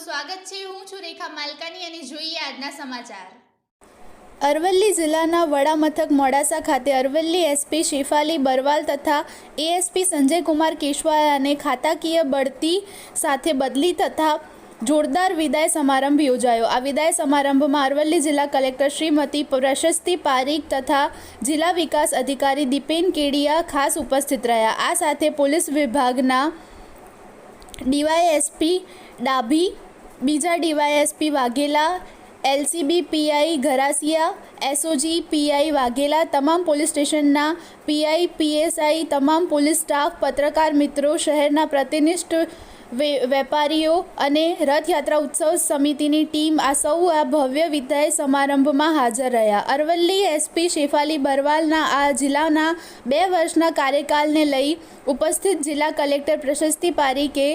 સ્વાગત છે. હું છું રેખા માલકાની અને જોઈએ આજના સમાચાર. અરવલ્લી જિલ્લાના વડા મથક મોડાસા ખાતે અરવલ્લી એસપી શિફાલી બરવાલ તથા એએસપી સંજયકુમાર કેશવાયાને ખાતાકીય બઢતી સાથે બદલી તથા જોરદાર વિદાય સમારંભ યોજાયો. આ વિદાય સમારંભમાં અરવલ્લી જિલ્લા કલેક્ટર શ્રીમતી પ્રશસ્તિ પારીખ તથા જિલ્લા વિકાસ અધિકારી દીપેન કેડિયા ખાસ ઉપસ્થિત રહ્યા. આ સાથે પોલીસ વિભાગના ડીવાયએસપી ડાભી, બીજા DYSP Vaghela, LCB PI Gharasiya, SOG PI Vaghela, તમામ પોલીસ સ્ટેશનના પીઆઈ, પીએસઆઈ, તમામ પોલીસ સ્ટાફ, પત્રકાર મિત્રો, શહેરના પ્રતિનિષ્ઠ વેપારીઓ અને રથયાત્રા ઉત્સવ સમિતિની ટીમ આ સૌ આ ભવ્ય વિદાય સમારંભમાં હાજર રહ્યા. અરવલ્લી એસપી શેફાલી બરવાલના આ જિલ્લાના બે વર્ષના કાર્યકાલને લઈ ઉપસ્થિત જિલ્લા કલેક્ટર પ્રશસ્તિ પારીકે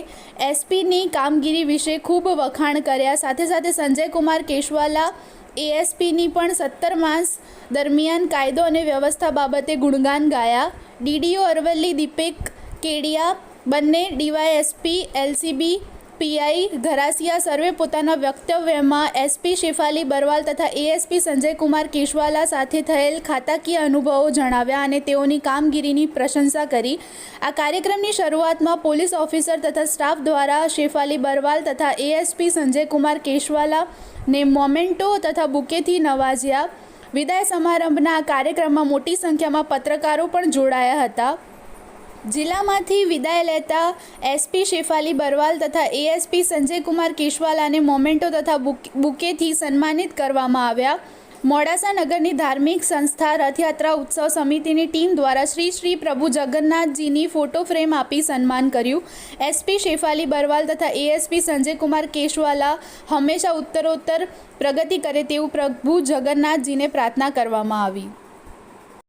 એસપીની કામગીરી વિશે ખૂબ વખાણ કર્યા. સાથે સાથે સંજયકુમાર કેશવાલા એએસપીની પણ સત્તર માસ દરમિયાન કાયદો અને વ્યવસ્થા બાબતે ગુણગાન ગાયા. ડીડીઓ અરવલ્લી દીપેક કેડિયા બંને ડીવાયએસપી, એલસીબી, પીઆઈ ઘરાસિયા સર્વે પોતાના વક્તવ્યમાં એસપી શેફાલી બરવાલ તથા એએસપી સંજયકુમાર કેશવાલા સાથે થયેલ ખાતાકીય અનુભવો જણાવ્યા અને તેઓની કામગીરીની પ્રશંસા કરી. આ કાર્યક્રમની શરૂઆતમાં પોલીસ ઓફિસર તથા સ્ટાફ દ્વારા શેફાલી બરવાલ તથા એએસપી સંજયકુમાર કેશવાલાને મોમેન્ટો તથા બુકેથી નવાજ્યા. વિદાય સમારંભના આ કાર્યક્રમમાં મોટી સંખ્યામાં પત્રકારો પણ જોડાયા હતા. જિલ્લામાંથી વિદાય લેતા એસપી શેફાલી બરવાલ તથા એએસપી સંજયકુમાર કેશવાલાને મોમેન્ટો તથા બુક- બુકેથી સન્માનિત કરવામાં આવ્યા. મોડાસા નગરની ધાર્મિક સંસ્થા રથયાત્રા ઉત્સવ સમિતિની ટીમ દ્વારા શ્રી શ્રી પ્રભુ જગન્નાથજીની ફોટો ફ્રેમ આપી સન્માન કર્યું. એસપી શેફાલી બરવાલ તથા એએસપી સંજયકુમાર કેશવાલા હંમેશા ઉત્તરોત્તર પ્રગતિ કરે તેવું પ્રભુ જગન્નાથજીને પ્રાર્થના કરવામાં આવી.